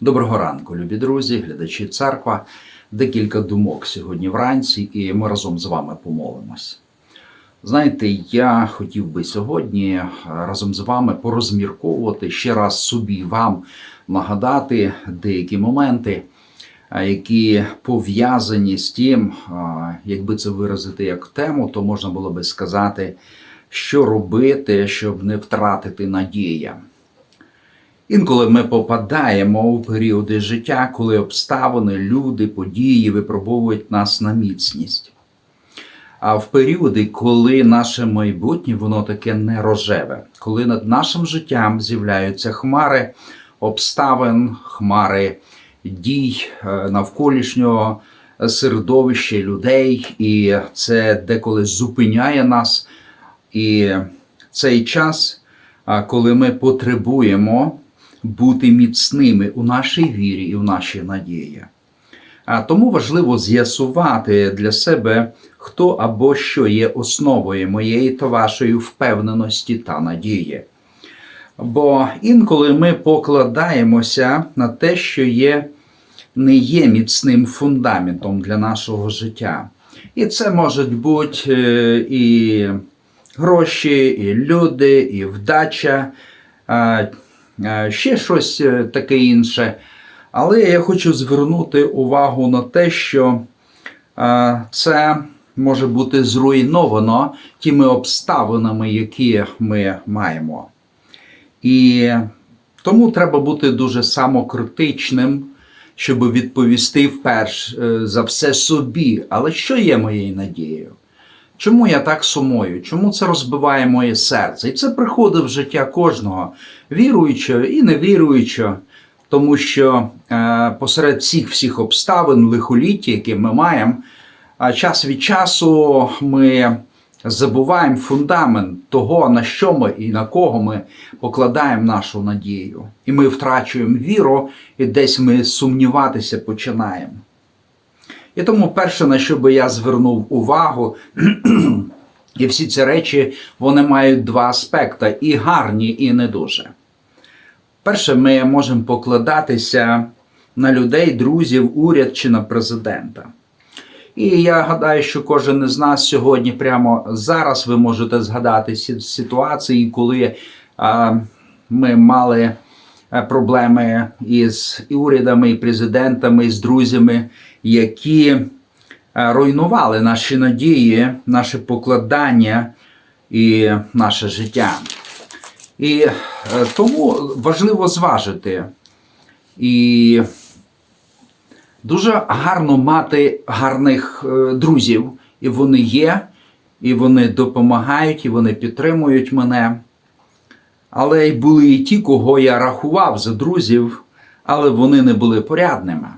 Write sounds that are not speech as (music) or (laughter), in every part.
Доброго ранку, любі друзі, глядачі церква. Декілька думок сьогодні вранці, і ми разом з вами помолимось. Знаєте, я хотів би сьогодні е, разом з вами порозмірковувати ще раз собі вам нагадати деякі моменти, е, які пов'язані з тим, е, якби це виразити як тему, то можна було би сказати, що робити, щоб не втратити надія. Інколи ми попадаємо у періоди життя, коли обставини, люди, події випробовують нас на міцність. А в періоди, коли наше майбутнє, воно таке не рожеве, коли над нашим життям з'являються хмари обставин, хмари дій е, навколишнього середовища людей, і це деколи зупиняє нас. І цей час, коли ми потребуємо бути міцними у нашій вірі і в нашій надії. А тому важливо з'ясувати для себе, хто або що є основою моєї та вашої впевненості та надії. Бо інколи ми покладаємося на те, що є, не є міцним фундаментом для нашого життя. І це можуть бути е, і гроші, і люди, і вдача, ще щось е, таке інше. Але я хочу звернути увагу на те, що це може бути зруйновано тими обставинами, які ми маємо. І тому треба бути дуже самокритичним, щоб відповісти вперш е, за все собі. Але що є моєю надією? Чому я так сумую? Чому це розбиває моє серце? І це приходить в життя кожного, віруючого і невіруючого, тому що е, посеред всіх всіх обставин, лихоліття, які ми маємо, час від часу ми забуваємо фундамент того, на що ми і на кого ми покладаємо нашу надію. І ми втрачуємо віру, і десь ми сумніватися починаємо. І тому перше, на що би я звернув увагу, (clears throat) і всі ці речі вони мають два аспекти: і гарні, і не дуже. Перше, ми можемо покладатися на людей, друзів, уряд чи на президента. І я гадаю, що кожен із нас сьогодні, прямо зараз, ви можете згадати ситуації, коли ми мали е, проблеми із і урядами, і президентами, і з друзями, які е, руйнували наші надії, наше покладання і наше життя. І е, тому важливо зважити. І дуже гарно мати гарних е, друзів, і вони є, і вони допомагають, і вони підтримують мене. Але й були і ті, кого я рахував за друзів, але вони не були порядними.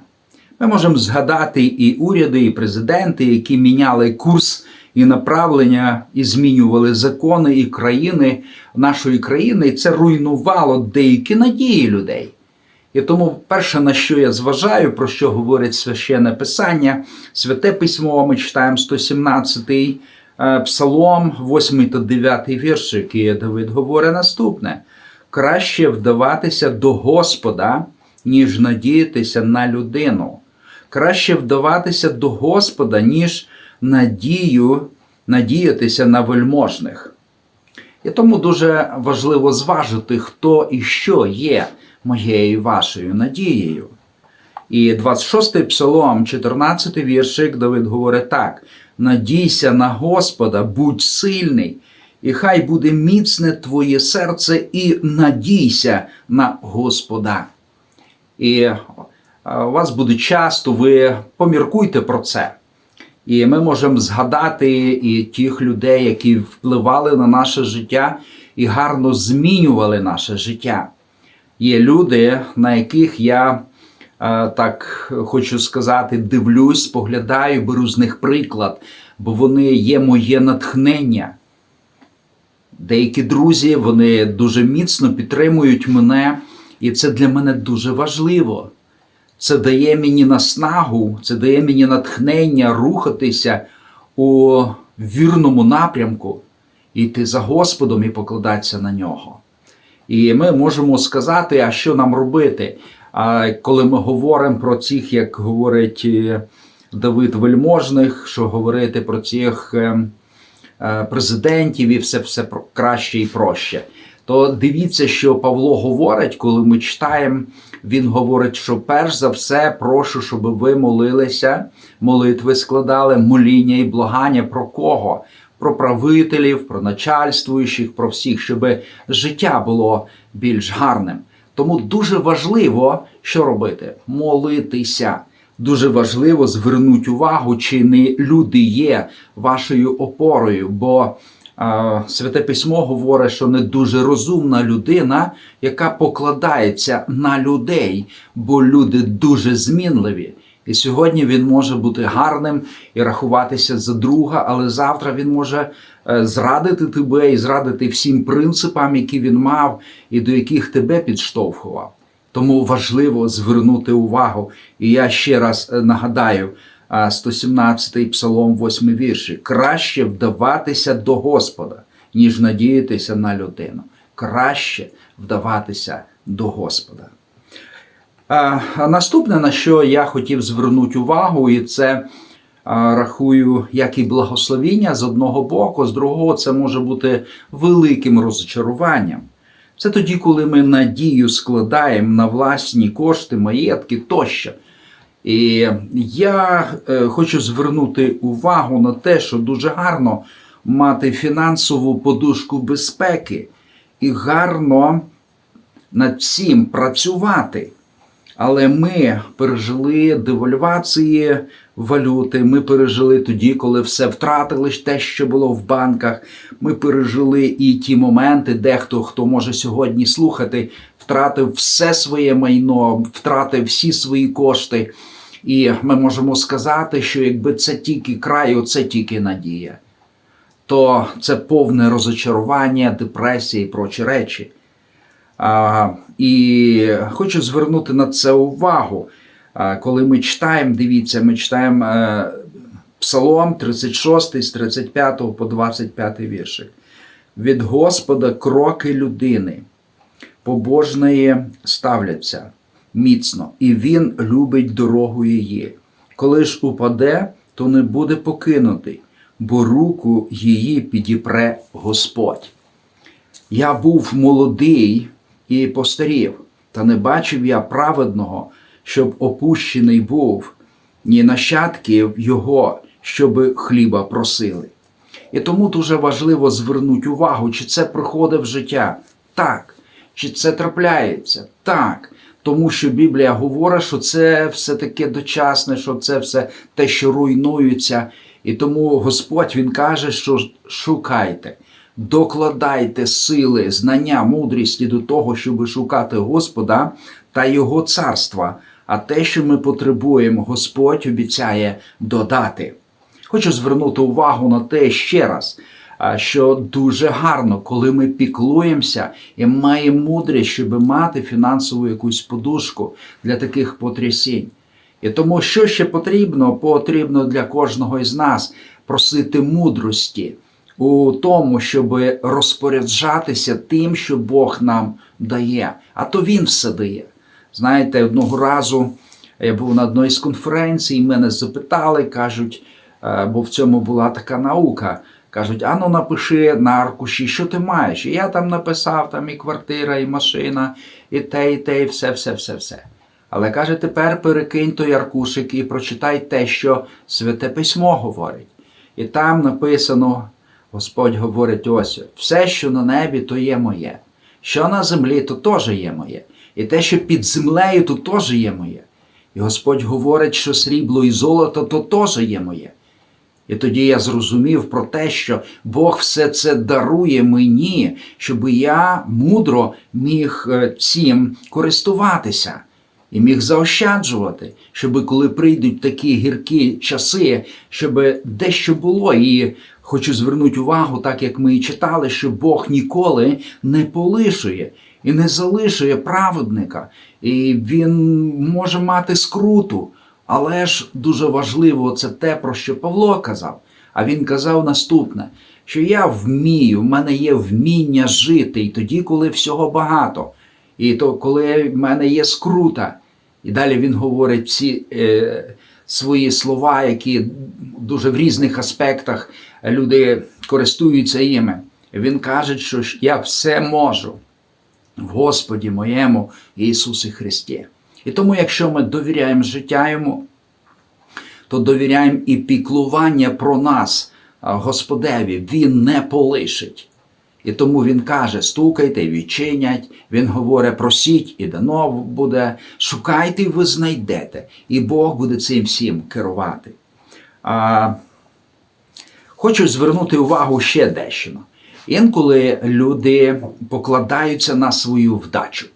Ми можемо згадати і уряди, і президенти, які міняли курс і направлення, і змінювали закони і країни нашої країни, і це руйнувало деякі надії людей. І тому перше, на що я зважаю, про що говорить священне писання, святе письмо, ми читаємо 117-й е, псалом, 8 та 9 вірш, який Давид говорить наступне: краще вдаватися до Господа, ніж надіятися на людину. Краще вдаватися до Господа, ніж надію, надіятися на вельможних. І тому дуже важливо зважити, хто і що є моєю вашою надією. І 26-й псалом, 14-й віршик, Давид говорить так: надійся на Господа, будь сильний, і хай буде міцне твоє серце, і надійся на Господа. І у вас буде часто, ви поміркуйте про це. І ми можемо згадати і тих людей, які впливали на наше життя і гарно змінювали наше життя. Є люди, на яких я так хочу сказати, дивлюсь, споглядаю, беру з них приклад, бо вони є моє натхнення. Деякі друзі вони дуже міцно підтримують мене, і це для мене дуже важливо. Це дає мені наснагу, це дає мені натхнення рухатися у вірному напрямку, йти за Господом і покладатися на нього. І ми можемо сказати, а що нам робити? Коли ми говоримо про цих, як говорить е, Давид Вельможних, що говорити про цих е, е, президентів і все, все краще і проще. То дивіться, що Павло говорить, коли ми читаємо, він говорить, що перш за все прошу, щоб ви молилися, молитви складали, моління і благання про кого? Про правителів, про начальствуючих, про всіх, щоб життя було більш гарним. Тому дуже важливо, що робити? Молитися. Дуже важливо звернути увагу, чи не люди є вашою опорою, бо Святе Письмо говорить, що не дуже розумна людина, яка покладається на людей, бо люди дуже змінливі. І сьогодні він може бути гарним і рахуватися за друга, але завтра він може е, зрадити тебе і зрадити всім принципам, які він мав, і до яких тебе підштовхував. Тому важливо звернути увагу. І я ще раз е, нагадаю, 117-й псалом, 8 вірші. Краще вдаватися до Господа, ніж надіятися на людину. Краще вдаватися до Господа. Наступне, на що я хотів звернути увагу, і це рахую як і благословіння з одного боку, з другого, це може бути великим розчаруванням. Це тоді, коли ми надію складаємо на власні кошти, маєтки тощо. І я е, хочу звернути увагу на те, що дуже гарно мати фінансову подушку безпеки і гарно над цим працювати. Але ми пережили девальвації валюти, ми пережили тоді, коли все втратили те, що було в банках. Ми пережили і ті моменти, дехто хто може сьогодні слухати, втратив все своє майно, втратив всі свої кошти. І ми можемо сказати, що якби це тільки край, це тільки надія, то це повне розочарування, депресія і прочі речі. А, і хочу звернути на це увагу. А, коли ми читаємо, дивіться, ми читаємо е, Псалом 36 з 35 по 25 віршик. Від Господа кроки людини побожної ставляться міцно, і він любить дорогу її. Коли ж упаде, то не буде покинутий, бо руку її підіпре Господь. Я був молодий і постарів, та не бачив я праведного, щоб опущений був, ні нащадків його, щоб хліба просили. І тому дуже важливо звернути увагу, чи це приходить в життя. Так. Чи це трапляється? Так. Тому що Біблія говорить, що це все таке дочасне, що це все те, що руйнується. І тому Господь Він каже, що шукайте, докладайте сили, знання, мудрісті до того, щоб шукати Господа та Його царства. А те, що ми потребуємо, Господь обіцяє додати. Хочу звернути увагу на те ще раз, що дуже гарно, коли ми піклуємося і маємо мудрість, щоб мати фінансову якусь подушку для таких потрясінь. І тому, що ще потрібно, потрібно для кожного із нас просити мудрості у тому, щоб розпоряджатися тим, що Бог нам дає. А то Він все дає. Знаєте, одного разу я був на одній з конференцій, мене запитали, кажуть, е, бо в цьому була така наука. Кажуть, ану напиши на аркуші, що ти маєш. І я там написав, там і квартира, і машина, і те, і те, і все, все, все, все. Але каже, тепер перекинь той аркушик і прочитай те, що Святе Письмо говорить. І там написано, Господь говорить: ось, все, що на небі, то є моє. Що на землі, то теж є моє. І те, що під землею, то теж є моє. І Господь говорить, що срібло і золото, то теж є моє. І тоді я зрозумів про те, що Бог все це дарує мені, щоб я мудро міг е, цим користуватися і міг заощаджувати, щоб коли прийдуть такі гіркі часи, щоб дещо було. І хочу звернути увагу, так як ми і читали, що Бог ніколи не полишує і не залишує праведника, і він може мати скруту. Але ж дуже важливо це те, про що Павло казав. А він казав наступне: що я вмію, в мене є вміння жити, і тоді, коли всього багато, і то, коли в мене є скрута, І далі він говорить ці е, свої слова, які дуже в різних аспектах люди користуються іми. Він каже, що я все можу в Господі моєму Ісусі Христі. І тому, якщо ми довіряємо життя Йому, то довіряємо і піклування про нас Господеві. Він не полишить. І тому він каже: стукайте, відчинять. Він говорить, просіть, і дано буде, шукайте, ви знайдете, і Бог буде цим всім керувати. А, Хочу звернути увагу ще дещо. Інколи люди покладаються на свою вдачу.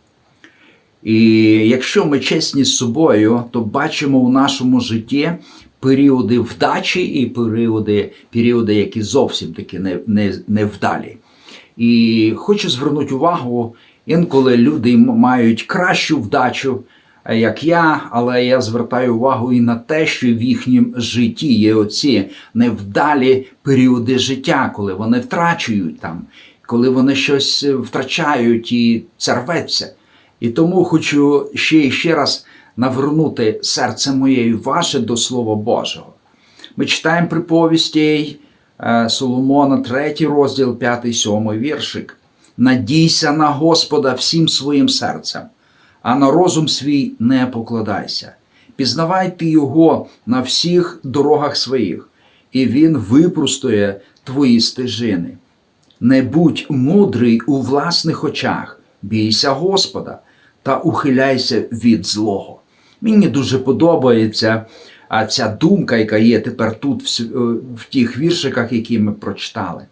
І якщо ми чесні з собою, то бачимо у нашому житті періоди вдачі і періоди, періоди які зовсім таки не, не, невдалі. І хочу звернути увагу, інколи люди мають кращу вдачу, е, як я, але я звертаю увагу і на те, що в їхньому житті є оці невдалі періоди життя, коли вони втрачують там, коли вони щось е, втрачають і це рветься. І тому хочу ще і ще раз навернути серце моє і ваше до Слова Божого. Ми читаємо приповісті е, Соломона, 3 розділ, 5, 7 віршик. Надійся на Господа всім своїм серцем, а на розум свій не покладайся. Пізнавай ти Його на всіх дорогах своїх, і Він випростує твої стежини. Не будь мудрий у власних очах, бійся Господа та ухиляйся від злого. Мені дуже подобається ця думка, яка є тепер тут, е, в тих віршиках, які ми прочитали.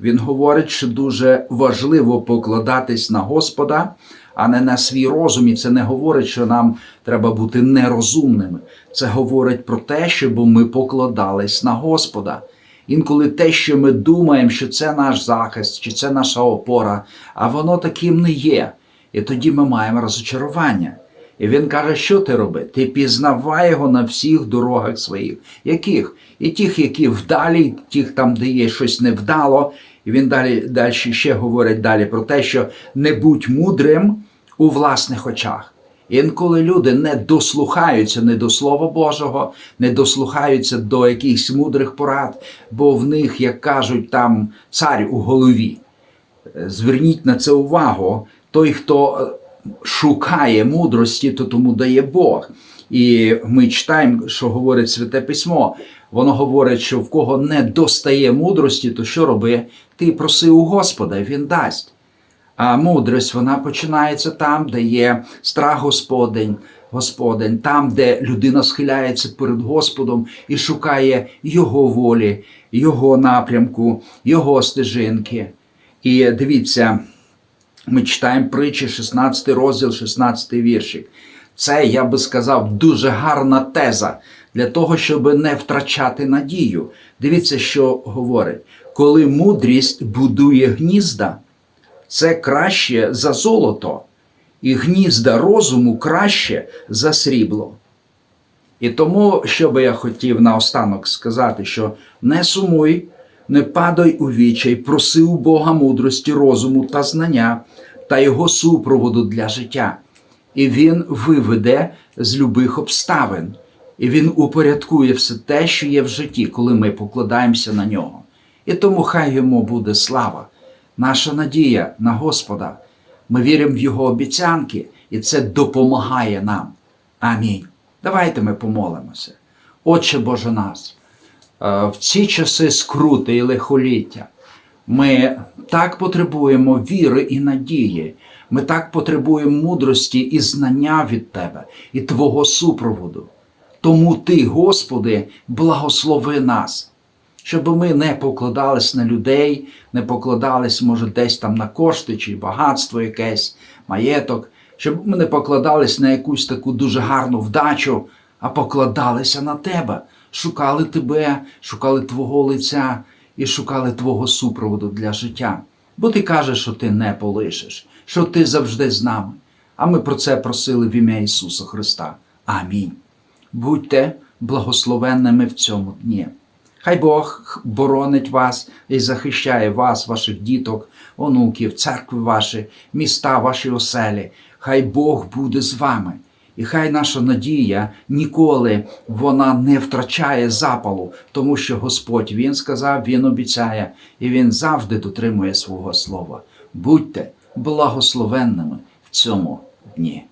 Він говорить, що дуже важливо покладатись на Господа, а не на свій розум. І це не говорить, що нам треба бути нерозумними. Це говорить про те, щоб ми покладались на Господа. Інколи те, що ми думаємо, що це наш захист, чи це наша опора, а воно таким не є. І тоді ми маємо розочарування. І він каже, що ти роби? Ти пізнавай його на всіх дорогах своїх. Яких? І тих, які вдалі, тих там, де є щось невдало. І він далі, далі ще говорить далі про те, що не будь мудрим у власних очах. Інколи люди не дослухаються не до Слова Божого, не дослухаються до якихось мудрих порад, бо в них, як кажуть, там цар у голові. Зверніть на це увагу. Той, хто е, шукає мудрості, то тому дає Бог. І ми читаємо, що говорить Святе Письмо. Воно говорить, що в кого не достає мудрості, то що роби? Ти проси у Господа, він дасть. А мудрість вона починається там, де є страх Господень, Господень, там, де людина схиляється перед Господом і шукає Його волі, Його напрямку, Його стежинки. І дивіться, ми читаємо притчі, 16 розділ, 16 віршик. Це, я би сказав, дуже гарна теза для того, щоб не втрачати надію. Дивіться, що говорить: коли мудрість будує гнізда, це краще за золото, і гнізда розуму краще за срібло. І тому, що би я хотів наостанок сказати, що не сумуй, не падай у вічай, проси у Бога мудрості, розуму та знання та його супроводу для життя. І він виведе з любих обставин, і він упорядкує все те, що є в житті, коли ми покладаємося на нього. І тому хай йому буде слава, наша надія на Господа. Ми віримо в Його обіцянки, і це допомагає нам. Амінь. Давайте ми помолимося. Отче Боже нас, в ці часи скрути і лихоліття ми так потребуємо віри і надії. Ми так потребуємо мудрості і знання від Тебе, і Твого супроводу. Тому Ти, Господи, благослови нас, щоб ми не покладались на людей, не покладались, може, десь там на кошти чи багатство якесь, маєток, щоб ми не покладались на якусь таку дуже гарну вдачу, а покладалися на Тебе, шукали Тебе, шукали Твого лиця і шукали Твого супроводу для життя. Бо ти кажеш, що ти не полишиш, що ти завжди з нами. А ми про це просили в ім'я Ісуса Христа. Амінь. Будьте благословенними в цьому дні. Хай Бог боронить вас і захищає вас, ваших діток, онуків, церкви ваші, міста, ваші оселі. Хай Бог буде з вами. І хай наша надія ніколи вона не втрачає запалу, тому що Господь Він сказав, Він обіцяє, і Він завжди дотримує свого слова. Будьте благословенними в цьому дні.